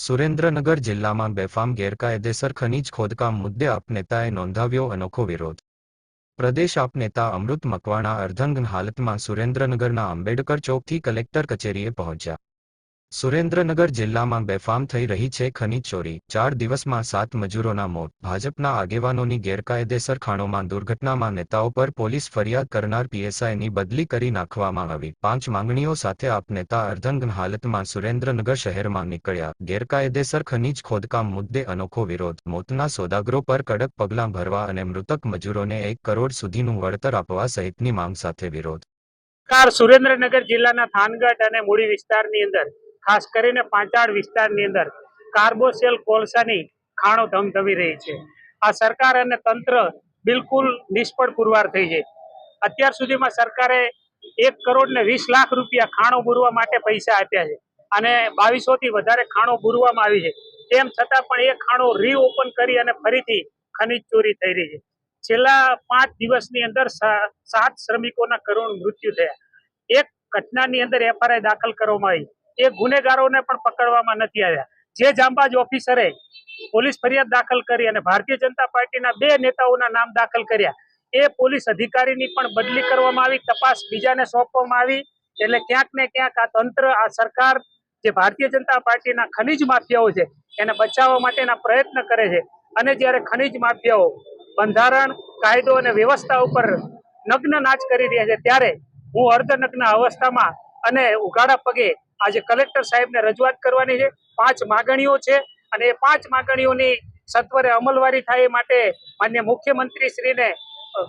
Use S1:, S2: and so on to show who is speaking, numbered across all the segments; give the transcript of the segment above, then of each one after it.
S1: સુરેન્દ્રનગર જિલ્લામાં બેફામ ગેરકાયદેસર ખનીજ ખોદકામ મુદ્દે આપ નેતાએ નોંધાવ્યો અનોખો વિરોધ. પ્રદેશ આપ નેતા અમૃત મકવાણા અર્ધંગ હાલતમાં સુરેન્દ્રનગરના આંબેડકર ચોકથી કલેક્ટર કચેરીએ પહોંચ્યા. સુરેન્દ્રનગર જિલ્લામાં બેફામ થઈ રહી છે ખનીજ ચોરી. ચાર દિવસમાં સાત મજૂરોના મોત. ભાજપના આગેવાનોની ગેરકાયદેસર ખાણોમાં દુર્ઘટનામાં નેતાઓ પર પોલીસ ફરિયાદ કરનાર પીએસઆઈની બદલી કરી નાખવામાં આવી. પાંચ માંગણીઓ સાથે આપ નેતા અર્ધંગન હાલતમાં સુરેન્દ્રનગર શહેરમાં નીકળ્યા. ગેરકાયદેસર ખનીજ ખોદકામ મુદ્દે અનોખો વિરોધ. મોતના સોદાગરો પર કડક પગલાં ભરવા અને મૃતક મજૂરોને એક કરોડ સુધીનું વળતર આપવા સહિતની માંગ સાથે વિરોધ.
S2: સુરેન્દ્રનગર જિલ્લાના થાનગઢ અને મૂડી વિસ્તારની અંદર ખાસ કરીને પાંચાળ વિસ્તારની અંદર કાર્બોસેલ કોલસાની ખાણો ધમધમી રહી છે. આ સરકાર અને તંત્ર બિલકુલ નિષ્ફળ પુરવાર થઈ છે. અત્યાર સુધીમાં સરકારે એક કરોડ ને વીસ લાખ રૂપિયા ખાણો પૂરવા માટે પૈસા આપ્યા છે અને બાવીસો થી વધારે ખાણો પૂરવામાં આવી છે. તેમ છતાં પણ એ ખાણો રીઓપન કરી અને ફરીથી ખનીજ ચોરી થઈ રહી છે. છેલ્લા પાંચ દિવસની અંદર સાત શ્રમિકોના કરુણ મૃત્યુ થયા. એક ઘટનાની અંદર એફઆરઆઈ દાખલ કરવામાં આવી. એ ગુનેગારોને પણ પકડવામાં નથી આવ્યા. જે જાંબાજ ઓફિસરે પોલીસ ફરિયાદ દાખલ કરી અને ભારતીય જનતા પાર્ટીના બે નેતાઓના નામ દાખલ કર્યા, એ પોલીસ અધિકારીની પણ બદલી કરવામાં આવી, તપાસ બીજાને સોંપવામાં આવી, એટલે ક્યાંક ને ક્યાંક આ તંત્ર, આ સરકાર, જે ભારતીય જનતા પાર્ટીના ખનીજ માફિયાઓ છે, એને બચાવવા માટેના પ્રયત્ન કરે છે. અને જ્યારે ખનીજ માફિયાઓ બંધારણ, કાયદો અને વ્યવસ્થા ઉપર નગ્ન નાચ કરી રહ્યા છે, ત્યારે હું અર્ધનગ્ન અવસ્થામાં અને ઉઘાડા પગે આજે કલેક્ટર સાહેબને રજૂઆત કરવાની છે. પાંચ માગણીઓ છે અને એ પાંચ માગણીઓની સત્વરે અમલવારી થાય એ માટે માન્ય મુખ્યમંત્રી શ્રીને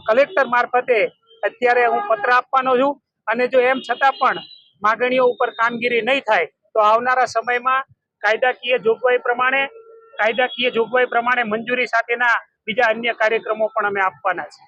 S2: કલેક્ટર મારફતે અત્યારે હું પત્ર આપવાનો છું. અને જો એમ છતાં પણ માગણીઓ ઉપર કામગીરી નહીં થાય, તો આવનારા સમયમાં કાયદાકીય જોગવાઈ પ્રમાણે, કાયદાકીય જોગવાઈ પ્રમાણે મંજૂરી સાથેના બીજા અન્ય કાર્યક્રમો પણ અમે આપવાના છે